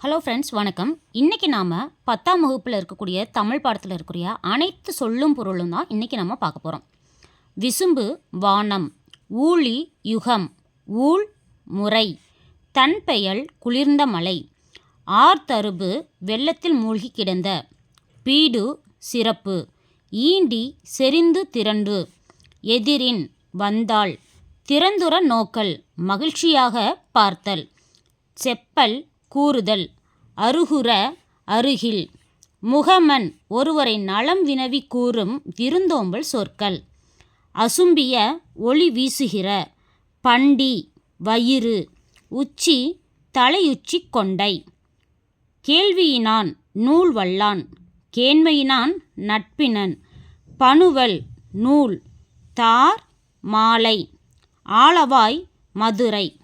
Hello friends வணக்கம். இன்றைக்கி நாம் பத்தாம் வகுப்பில் இருக்கக்கூடிய தமிழ் பாடத்தில் இருக்கக்கூடிய அனைத்து சொல்லும் பொருளும் தான் இன்றைக்கி நம்ம பார்க்க போகிறோம் விசும்பு வானம் ஊழி யுகம் ஊழ் முறை தன் பெயல் குளிர்ந்த மலை ஆர்தருபு வெள்ளத்தில் மூழ்கி கிடந்த பீடு சிறப்பு ஈண்டி செறிந்து திரண்டு எதிரின் வந்தாள் திறந்துற நோக்கல் மகிழ்ச்சியாக பார்த்தல் செப்பல் கூறுதல். அருகுற அருகில். முகமன் ஒருவரை நலம் வினவி கூறும் விருந்தோம்பல் சொற்கள். அசும்பிய ஒளி வீசுகிற. பண்டி வயிறு உச்சி தலையுச்சி கொண்டை. கேள்வியினான் நூல் வல்லான். கேண்மையினான் நட்பினன். பணுவல் நூல் தார் மாலை. ஆளவாய் மதுரை.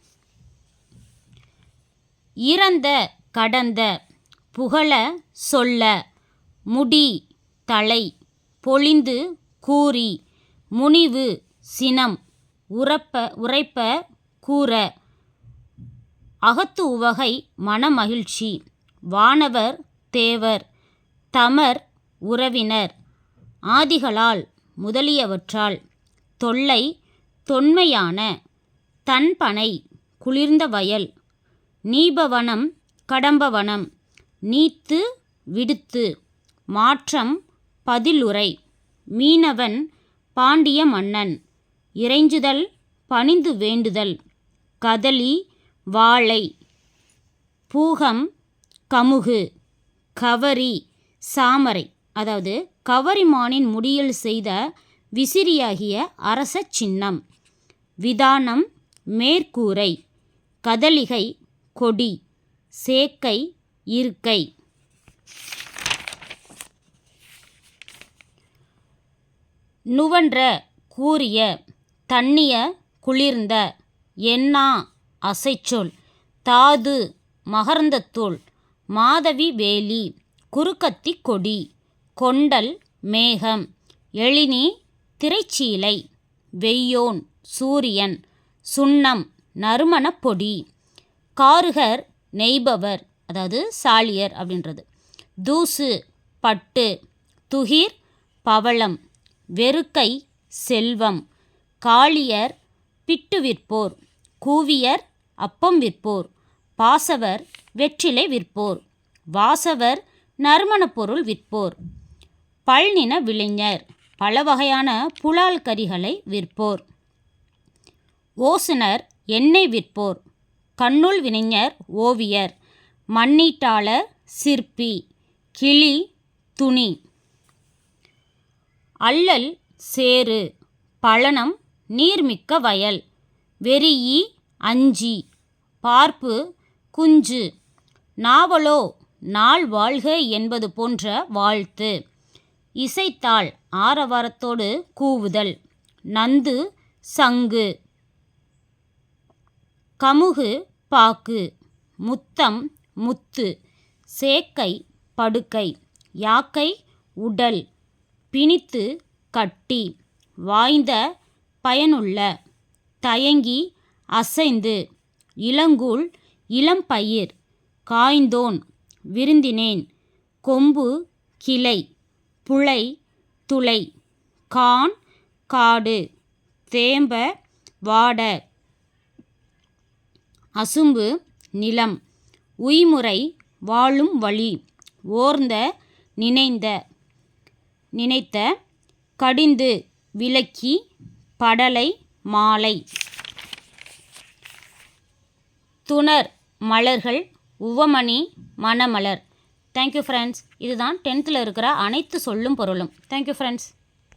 இறந்த கடந்த புகழ சொல்ல முடி தலை பொழிந்து கூறி முனிவு சினம் உரப்ப உரைப்ப கூற. அகத்து உவகை மனமகிழ்ச்சி வானவர் தேவர் தமர் உறவினர் ஆதிகளால் முதலியவற்றால் தொல்லை தொன்மையான தன்பனை குளிர்ந்த வயல் நீபவனம் கடம்பவனம் நீத்து விடுத்து மாற்றம் பதிலுரை மீனவன் பாண்டிய மன்னன் இறைஞ்சுதல் பணிந்து வேண்டுதல் கதலி வாழை பூகம் கமுகு கவரி சாமரை அதாவது கவரிமானின் முடியில் செய்த விசிறியாகிய அரச சின்னம் விதானம் மேற்கூரை கதலிகை கொடி சேக்கை இருக்கை. நுவன்ற கூறிய தண்ணிய குளிர்ந்த எண்ணா அசைச்சொல் தாது மகர்ந்தத்துள் மாதவி வேலி குறுக்கத்தி கொடி கொண்டல் மேகம் எழினி திரைச்சீலை வெய்யோன் சூரியன் சுண்ணம் நறுமணப் பொடி. காருகர் நெய்பவர் அதாவது சாலியர் அப்படின்றது. தூசு பட்டு துகிர் பவளம் வெறுக்கை செல்வம் காளியர் பிட்டு விற்போர் கூவியர் அப்பம் விற்போர் பாசவர் வெற்றிலை விற்போர் வாசவர் நறுமணப் பொருள் விற்போர் பல்நின விளைஞர் பல வகையான புலால் கறிகளை விற்போர். ஓசுனர் எண்ணெய் விற்போர் கண்ணுள் வினைஞர் ஓவியர். மண்ணீட்டாளர் சிற்பி. கிளி துணி. அல்லல் சேறு. பழனம் நீர்மிக்க வயல். வெறியி அஞ்சி. பார்ப்பு குஞ்சு. நாவலோ நாள் வாழ்க என்பது போன்ற வாழ்த்து. இசைத்தாள் ஆரவாரத்தோடு கூவுதல். நந்து சங்கு. கமுகு பாக்கு முத்தம் முத்து சேக்கை படுக்கை யாக்கை உடல் பிணித்து கட்டி வாய்ந்த பயனுள்ள தயங்கி அசைந்து இளங்கூழ் இளம்பயிர் காய்ந்தோன் விருந்தினேன் கொம்பு கிளை புழை துளை கான் காடு தேம்ப வாட அசும்பு நிலம் உய்முறை வாழும் வழி ஓர்ந்த நினைந்த நினைத்த கடிந்து விளக்கி படலை மாலை. துணர் மலர்கள் உவமணி மணமலர். தேங்க்யூ ஃப்ரெண்ட்ஸ் இதுதான் டென்த்தில் இருக்கிற அனைத்து சொல்லும் பொருளும். Thank you friends